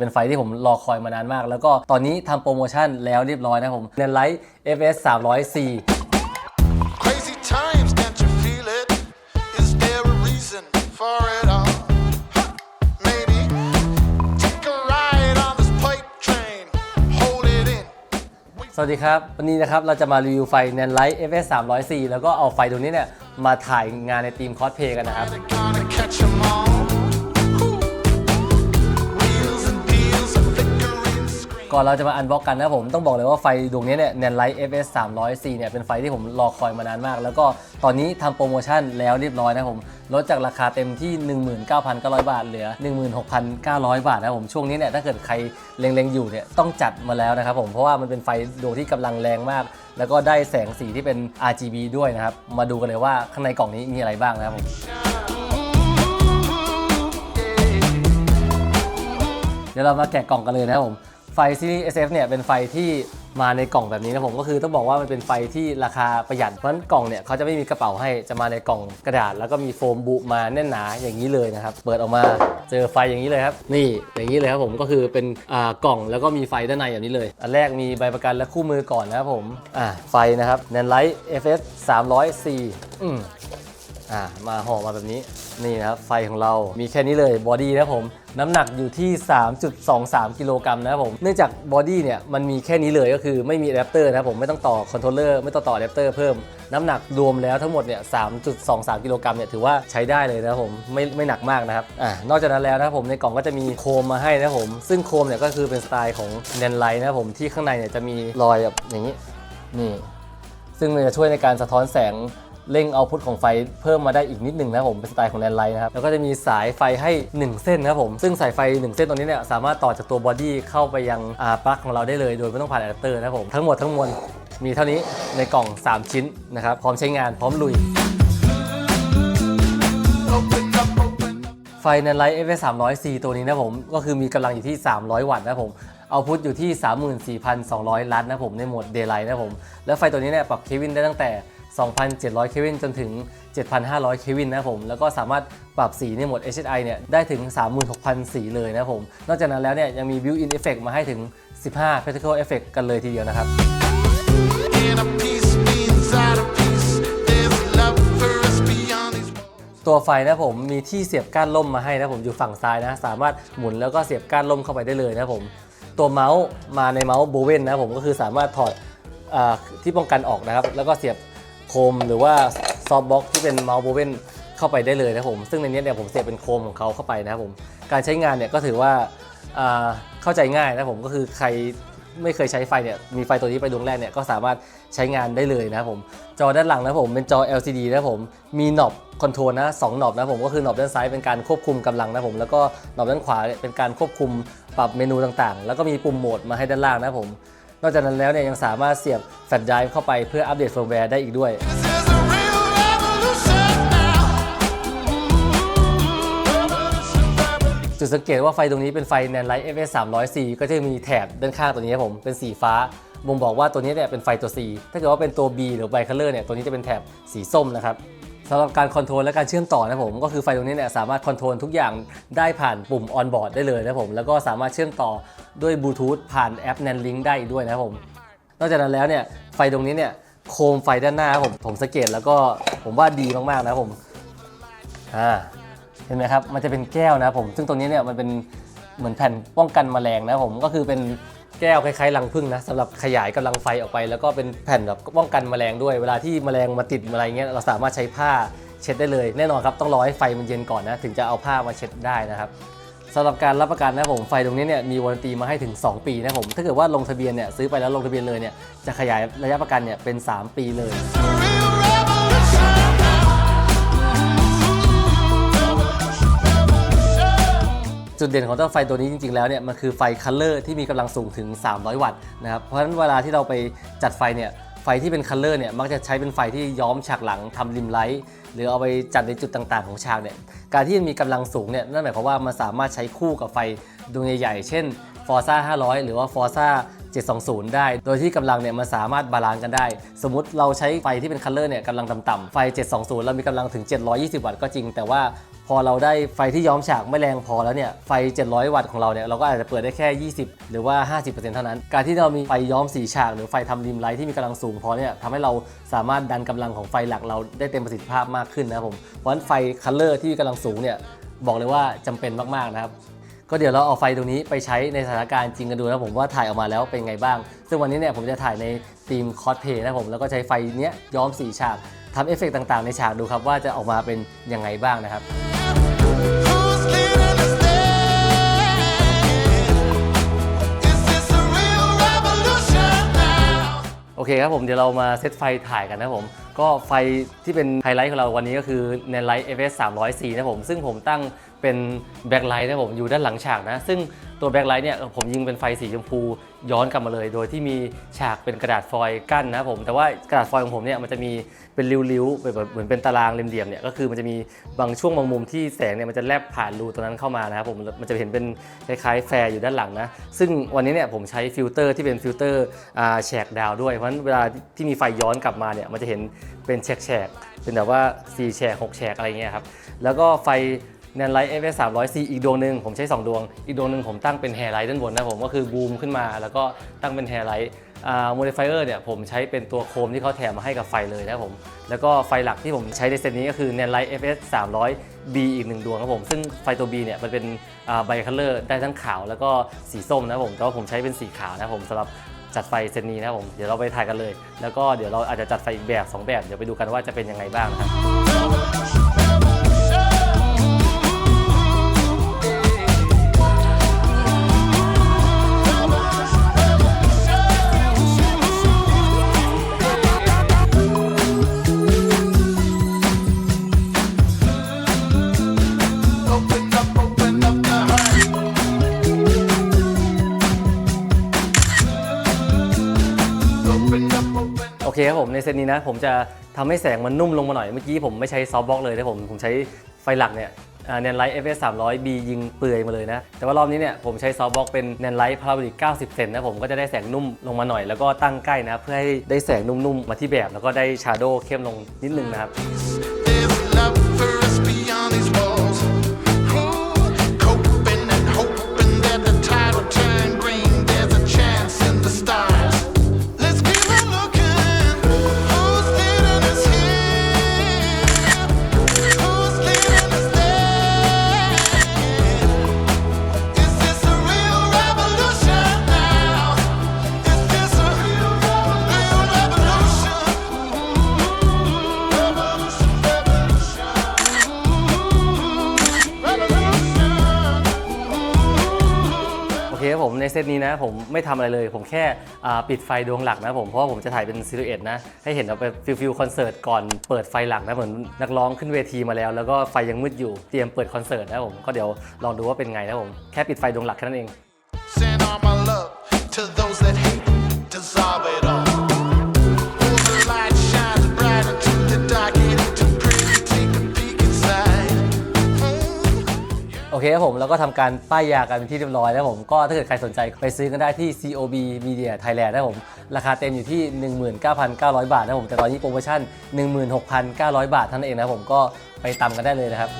เป็นไฟที่ผมรอคอยมานานมาก แล้วก็ตอนนี้ทำโปรโมชั่นแล้วเรียบร้อยนะครับผมเนนไลท์ FS 300C Crazy times, can't you feel it? Is there a reason for it all? Huh, Maybe take a ride on this pipe train, hold it in. สวัสดีครับ วันนี้นะครับเราจะมารีวิวไฟ n a n l i g h t FS 300C แล้วก็เอาไฟตรงนี้เนี่ยมาถ่ายงานในทีมคอสเพย์กันนะครับ They're gonna catch 'em all. ก่อนเราจะมาอันบล็อกกันนะครับผมต้องบอกเลยว่าไฟดวงนี้เนี่ย n a n l i g h t FS 300C เนี่ยเป็นไฟที่ผมรอคอยมานานมาก แล้วก็ตอนนี้ทำโปรโมชั่นแล้วเรียบร้อยนะครับผมลดจากราคาเต็มที่ 19,900 บาทเหลือ 16,900 บาทนะครับผมช่วงนี้เนี่ยถ้าเกิดใครเล็งๆอยู่เนี่ยต้องจัดมาแล้วนะครับผมเพราะว่ามันเป็นไฟดวงที่กำลังแรงมาก แล้วก็ได้แสงสีที่เป็น RGB ด้วยนะครับมาดูกันเลยว่าข้างในกล่องนี้มีอะไรบ้างนะครับผมเดี๋ยวเรามาแกะกล่องกันเลยนะครับผม ไฟซีรีส์ SF เนี่ยเป็นไฟที่มาในกล่องแบบนี้นะผมก็คือต้องบอกว่ามันเป็นไฟที่ราคาประหยัดเพราะฉะนั้นกล่องเนี่ยเขาจะไม่มีกระเป๋าให้จะมาในกล่องกระดาษ แล้วก็มีโฟมบุมาแน่นหนาอย่างนี้เลยนะครับเปิดออกมาเจอไฟอย่างนี้เลยครับนี่อย่างนี้เลยครับผมก็คือเป็นอ่ากล่องแล้วก็มีไฟด้านในแบบนี้เลย อันแรกมีใบประกันและคู่มือก่อนนะครับผมอ่าไฟนะครับ Nanlite FS 300C อืม อ่ามาห่อมาแบบนี้นี่นะครับไฟของเรามีแค่นี้เลยบอดี้นะผมน้ำหนักอยู่ที่ 3.23 กิโลกรัมนะครับผมเนื่องจากบอดี้เนี่ยมันมีแค่นี้เลยก็คือไม่มีอะแดปเตอร์นะครับผมไม่ต้องต่อคอนโทรลเลอร์ไม่ต้องต่ออะแดปเตอร์เพิ่มน้ำหนักรวมแล้วทั้งหมดเนี่ย 3.23 กิโลกรัมเนี่ยถือว่าใช้ได้เลยนะครับผมไม่ไม่หนักมากนะครับอ่านอกจากนั้นแล้วนะครับผมในกล่องก็จะมีโคมมาให้นะครับผม ซึ่งโคมเนี่ยก็คือเป็นสไตล์ของแนนไลท์นะครับผมที่ข้างในเนี่ยจะมีรอยแบบอย่างนี้นี่ซึ่งมันจะช่วยในการสะท้อนแสง เร่งเอาพุทของไฟเพิ่มมาได้อีกนิดหนึ่งนะครับผมเป็นสไตล์ของแลนไลท์นะครับแล้วก็จะมีสายไฟให้ 1 เส้นนะครับผมซึ่งสายไฟ 1 เส้นตรงนี้เนี่ยสามารถต่อจากตัวบอดี้เข้าไปยังปลั๊กของเราได้เลย โดยไม่ต้องผ่านอะแดปเตอร์นะครับผมทั้งหมดทั้งมวลมีเท่านี้ในกล่อง 3 ชิ้นนะครับพร้อมใช้งานพร้อมลุยไฟในไลท์ FS 300C ตัวนี้นะผมก็คือมีกำลังอยู่ที่ 300 วัตต์นะผมเอาพุทอยู่ที่ 34,200 ลัตนะผมในโหมด Daylight นะผม แล้วไฟตัวนี้เนี่ยปรับเควินได้ตั้งแต่ 2,700 เควินจนถึง 7,500 เควินนะผม แล้วก็สามารถปรับสีในโหมด HSI เนี่ยได้ถึง 36,000 สีเลยนะผม นอกจากนั้นแล้วเนี่ยยังมี built-in effect มาให้ถึง 15 particle effect กันเลยทีเดียวนะครับ In a piece means out of peace. There's love for us beyond these walls. ตัวไฟนะผมมีที่เสียบก้านล่มมาให้นะผมอยู่ฝั่งซ้ายนะ สามารถหมุนแล้วก็เสียบก้านล่มเข้าไปได้เลยนะผม ตัวเมาส์มาในเมาส์โบเวนนะผมก็คือสามารถถอดอาที่ป้องกันออกนะครับ แล้วก็เสียบ โคมหรือว่าซอฟต์บ็อกที่เป็นเมาส์โบเวนเข้าไปได้เลยนะผม ซึ่งในนี้เนี่ยผมเสียบเป็นโคมของเขาเข้าไปนะครับผม การใช้งานเนี่ยก็ถือว่าเข้าใจง่ายนะผมก็คือใครไม่เคยใช้ไฟเนี่ยมีไฟตัวนี้ไปดวงแรกเนี่ยก็สามารถใช้งานได้เลยนะครับผม จอด้านหลังนะครับผมเป็นจอ LCD นะครับผมมีหนอบคอนโทรลนะสองหนอบนะครับผมก็คือหนอบด้านซ้ายเป็นการควบคุมกำลังนะครับผมแล้วก็หนอบด้านขวาเนี่ยเป็นการควบคุมปรับเมนูต่างๆ แล้วก็มีปุ่มโหมดมาให้ด้านล่างนะครับผม นอกจากนั้นแล้วเนี่ยยังสามารถเสียบแฟลชไดรฟ์เข้าไปเพื่ออัปเดตเฟิร์มแวร์ได้อีกด้วย จุดสังเกตว่าไฟตรงนี้เป็นไฟ n a n l i g h t FS 300C ก็จะมีแถบด้านข้างตัวนี้ครับผมเป็นสีฟ้าบ่งบอกว่าตัวนี้เนี่ยเป็นไฟตัว C ถ้าเกิดว่าเป็นตัว B หรือ Bicolor เนี่ยตัวนี้จะเป็นแถบสีส้มนะครับ สำหรับการคอนโทรลและการเชื่อมต่อนะผมก็คือไฟตรงนี้เนี่ยสามารถคอนโทรลทุกอย่างได้ผ่านปุ่ม on board ได้เลยนะผมแล้วก็สามารถเชื่อมต่อด้วยบลูทูธผ่านแอป NanLink ได้ด้วยนะครับผมนอกจากนั้นแล้วเนี่ยไฟตรงนี้เนี่ยโคมไฟด้านหน้าผมผมสังเกตแล้วก็ผมว่าดีมากๆนะผมอ่าเห็นไหมครับมันจะเป็นแก้วนะผม ซึ่งตรงนี้เนี่ยมันเป็นเหมือนแผ่นป้องกันแมลงนะผมก็คือเป็น แก้วคล้ายๆรังผึ้งนะสำหรับขยายกำลังไฟออกไป แล้วก็เป็นแผ่นแบบป้องกันแมลงด้วย เวลาที่แมลงมาติดอะไรเงี้ยเราสามารถใช้ผ้าเช็ดได้เลย แน่นอนครับต้องรอให้ไฟมันเย็นก่อนนะถึงจะเอาผ้ามาเช็ดได้นะครับสำหรับการรับประกันนะผมไฟตรงนี้เนี่ยมีวารันตีมาให้ถึง 2 ปีนะผมถ้าเกิดว่าลงทะเบียนเนี่ยซื้อไปแล้วลงทะเบียนเลยเนี่ยจะขยายระยะประกันเนี่ยเป็น 3 ปีเลย จุดเด่นของเจ้าไฟตัวนี้จริงๆ แล้วเนี่ยมันคือไฟคัลเลอร์ที่มีกำลังสูงถึง 300 วัตต์นะครับเพราะฉะนั้นเวลาที่เราไปจัดไฟเนี่ยไฟที่เป็นคัลเลอร์เนี่ยมักจะใช้เป็นไฟที่ย้อมฉากหลังทำริมไลท์หรือเอาไปจัดในจุดต่างๆ ของฉากเนี่ยการที่มันมีกำลังสูงเนี่ยนั่นหมายความว่ามันสามารถใช้คู่กับไฟดวงใหญ่ๆ เช่น Forza 500 หรือว่า Forza 720 ได้ โดยที่กำลังเนี่ยมันสามารถบาลานซ์กันได้ สมมติเราใช้ไฟที่เป็นคัลเลอร์เนี่ยกำลังต่ำๆไฟ 720 เรามีกำลังถึง 720 วัตต์ก็จริง แต่ว่า พอเราได้ไฟที่ย้อมฉากไม่แรงพอแล้วเนี่ยไฟ 700 วัตต์ของเราเนี่ยเราก็อาจจะเปิดได้แค่ 20 หรือว่า 50%เท่านั้น การที่เรามีไฟย้อมสีฉาก หรือไฟทำริมไลท์ที่มีกำลังสูงพอเนี่ยทำให้เราสามารถดันกำลังของไฟหลักเราได้เต็มประสิทธิภาพมากขึ้นนะครับผมเพราะฉะนั้นไฟคัลเลอร์ที่มีกำลังสูงเนี่ยบอกเลยว่าจำเป็นมากๆนะครับก็เดี๋ยวเราเอาไฟตรงนี้ไปใช้ในสถานการณ์จริงกันดูนะผมว่าถ่ายออกมาแล้วเป็นไงบ้าง ซึ่งวันนี้เนี่ยผมจะถ่ายในธีมคอสเพย์นะผมแล้วก็ใช้ไฟเนี้ยย้อมสีฉากทำเอฟเฟกต่างๆในฉากดูครับว่าจะออกมาเป็นยังไงบ้างนะครับ โอเคครับผมเดี๋ยวเรามาเซตไฟถ่ายกันนะครับผม ก็ไฟที่เป็นไฮไลท์ของเราวันนี้ก็คือ n e t Light FS 304นะครับผม ซึ่งผมตั้งเป็นแบ็คไลท์นะครับผมอยู่ด้านหลังฉากนะ ซึ่งตัวแบ็คไลท์เนี่ยผมยิงเป็นไฟสีชมพู ย้อนกลับมาเลย โดยที่มีฉากเป็นกระดาษฟอยล์กั้นนะครับผมแต่ว่ากระดาษฟอยล์ของผมเนี่ยมันจะมีเป็นริ้วๆแบบเหมือนเป็นตารางเหลี่ยมๆเนี่ยก็คือมันจะมีบางช่วงบางมุมที่แสงเนี่ยมันจะแลบผ่านรูตรงนั้นเข้ามานะครับผมมันจะเห็นเป็นคล้ายๆแฟร์อยู่ด้านหลังนะซึ่งวันนี้เนี่ยผมใช้ฟิลเตอร์ที่เป็นฟิลเตอร์แฉกดาวด้วยเพราะฉะนั้นเวลาที่มีไฟย้อนกลับมาเนี่ยมันจะเห็นเป็นแฉกๆเป็นแบบว่า4แฉก6แฉกอะไรเงี้ยครับแล้วก็ไฟ แนนไลท์ FS 300C อีกดวงหนึ่งผมใช้ 2 ดวง อีกดวงหนึ่งผมตั้งเป็นแฮร์ไลท์ด้านบนนะผมก็คือบูมขึ้นมาแล้วก็ตั้งเป็นแฮร์ไลท์โมดิฟายเออร์เนี่ยผมใช้เป็นตัวโคมที่เขาแถมมาให้กับไฟเลยนะผม แล้วก็ไฟหลักที่ผมใช้ในเซตนี้ก็คือ n a n Light FS 300 B อีกหนึ่งดวงครับผม ซึ่งไฟตัว B เนี่ยมันเป็นไบคัลเลอร์ได้ทั้งขาวแล้วก็สีส้มนะผม แต่ว่าผมใช้เป็นสีขาวนะผมสำหรับจัดไฟเซตนี้นะผม เดี๋ยวเราไปถ่ายกันเลย แล้วก็เดี๋ยวเราอาจจะจัดไฟอีกแบบสองแบบ เดี๋ยวไปดูกันว่าจะเป็นยังไงบ้างนะครับ เคครับผมในเซตนี้นะผมจะทำให้แสงมันนุ่มลงมาหน่อย เมื่อกี้ผมไม่ใช้ซอฟต์บล็อกเลยนะผมผมใช้ไฟหลักเนี่ยเนนไลท์ FS 300 B ยิงเปลือยมาเลยนะ แต่ว่ารอบนี้เนี่ยผมใช้ซอฟต์บล็อกเป็นเนนไลท์พาราโบลิก90 เซนนะผมก็จะได้แสงนุ่มลงมาหน่อย แล้วก็ตั้งใกล้นะเพื่อให้ได้แสงนุ่มๆมาที่แบบ แล้วก็ได้ชาร์โดเข้มลงนิดนึงนะครับ ซตนี้นะผมไม่ทำอะไรเลย ผมแค่ปิดไฟดวงหลักนะผมเพราะว่าผมจะถ่ายเป็นซิลูเอตนะ ให้เห็นเราไปฟิลฟิลคอนเสิร์ตก่อนเปิดไฟหลักนะเหมือนนักร้องขึ้นเวทีมาแล้ว แล้วก็ไฟยังมืดอยู่เตรียมเปิดคอนเสิร์ตนะผมก็เดี๋ยวลองดูว่าเป็นไงนะผมแค่ปิดไฟดวงหลักแค่นั้นเอง Send all my love to those that อเคครับผมแล้วก็ทำการป้ายยากันเป็นที่เรียบร้อยแล้วผมก็ถ้าเกิดใครสนใจไปซื้อกันได้ที่ COB Media Thailand นะครับผมราคาเต็มอยู่ที่ 19,900 บาทนะครับผมแต่ตอนนี้โปรโมชั่น 16,900 บาทเท่านั้นเองนะครับผมก็ไปตำกันได้เลยนะครับ